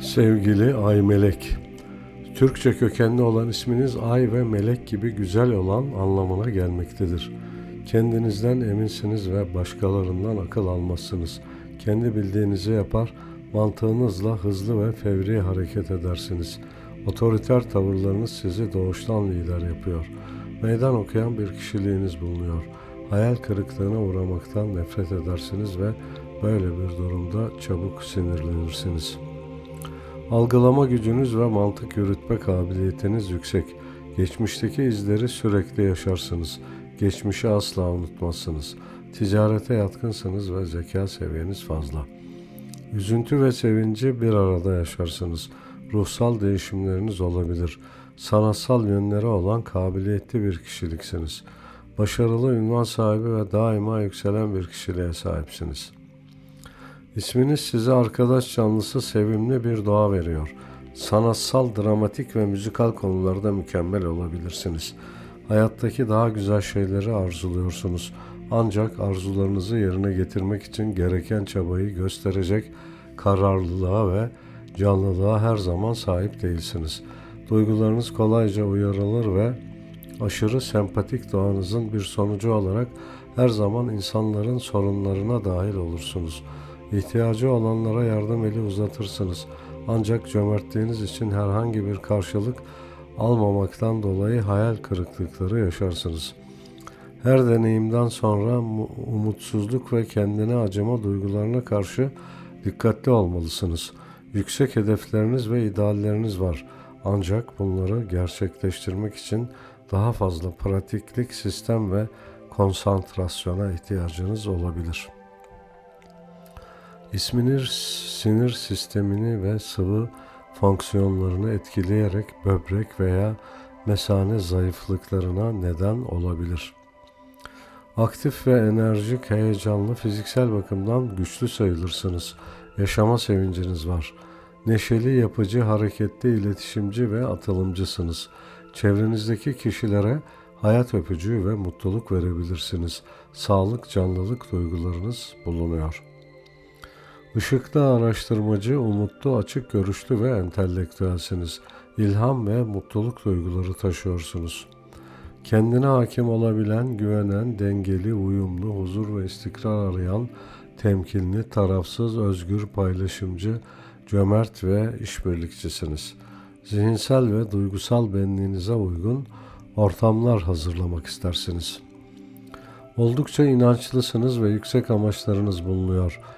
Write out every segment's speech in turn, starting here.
Sevgili Ay Melek, Türkçe kökenli olan isminiz Ay ve Melek gibi güzel olan anlamına gelmektedir. Kendinizden eminsiniz ve başkalarından akıl almazsınız. Kendi bildiğinizi yapar, mantığınızla hızlı ve fevri hareket edersiniz. Otoriter tavırlarınız sizi doğuştan lider yapıyor. Meydan okuyan bir kişiliğiniz bulunuyor. Hayal kırıklığına uğramaktan nefret edersiniz ve böyle bir durumda çabuk sinirlenirsiniz.'' Algılama gücünüz ve mantık yürütme kabiliyetiniz yüksek. Geçmişteki izleri sürekli yaşarsınız. Geçmişi asla unutmazsınız. Ticarete yatkınsınız ve zeka seviyeniz fazla. Üzüntü ve sevinci bir arada yaşarsınız. Ruhsal değişimleriniz olabilir. Sanatsal yönleri olan kabiliyetli bir kişiliksiniz. Başarılı ünvan sahibi ve daima yükselen bir kişiliğe sahipsiniz.'' İsminiz size arkadaş canlısı sevimli bir doğa veriyor. Sanatsal, dramatik ve müzikal konularda mükemmel olabilirsiniz. Hayattaki daha güzel şeyleri arzuluyorsunuz. Ancak arzularınızı yerine getirmek için gereken çabayı gösterecek kararlılığa ve canlılığa her zaman sahip değilsiniz. Duygularınız kolayca uyarılır ve aşırı sempatik doğanızın bir sonucu olarak her zaman insanların sorunlarına dahil olursunuz.'' İhtiyacı olanlara yardım eli uzatırsınız. Ancak cömertliğiniz için herhangi bir karşılık almamaktan dolayı hayal kırıklıkları yaşarsınız. Her deneyimden sonra umutsuzluk ve kendine acıma duygularına karşı dikkatli olmalısınız. Yüksek hedefleriniz ve idealleriniz var. Ancak bunları gerçekleştirmek için daha fazla pratiklik, sistem ve konsantrasyona ihtiyacınız olabilir.'' İsminiz sinir sistemini ve sıvı fonksiyonlarını etkileyerek böbrek veya mesane zayıflıklarına neden olabilir. Aktif ve enerjik, heyecanlı, fiziksel bakımdan güçlü sayılırsınız. Yaşama sevinciniz var. Neşeli, yapıcı, hareketli, iletişimci ve atılımcısınız. Çevrenizdeki kişilere hayat öpücüğü ve mutluluk verebilirsiniz. Sağlık, canlılık duygularınız bulunuyor.'' Işıkta araştırmacı, umutlu, açık görüşlü ve entelektüelsiniz. İlham ve mutluluk duyguları taşıyorsunuz. Kendine hakim olabilen, güvenen, dengeli, uyumlu, huzur ve istikrar arayan, temkinli, tarafsız, özgür, paylaşımcı, cömert ve işbirlikçisiniz. Zihinsel ve duygusal benliğinize uygun ortamlar hazırlamak istersiniz. Oldukça inançlısınız ve yüksek amaçlarınız bulunuyor.''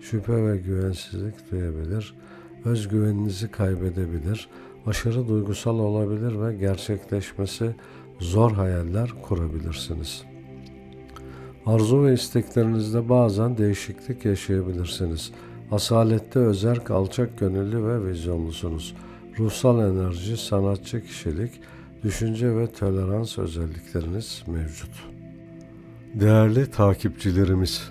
şüphe ve güvensizlik duyabilir, özgüveninizi kaybedebilir, aşırı duygusal olabilir ve gerçekleşmesi zor hayaller kurabilirsiniz. Arzu ve isteklerinizde bazen değişiklik yaşayabilirsiniz. Asalette özerk, alçak gönüllü ve vizyonlusunuz. Ruhsal enerji, sanatçı kişilik, düşünce ve tolerans özellikleriniz mevcut. Değerli takipçilerimiz,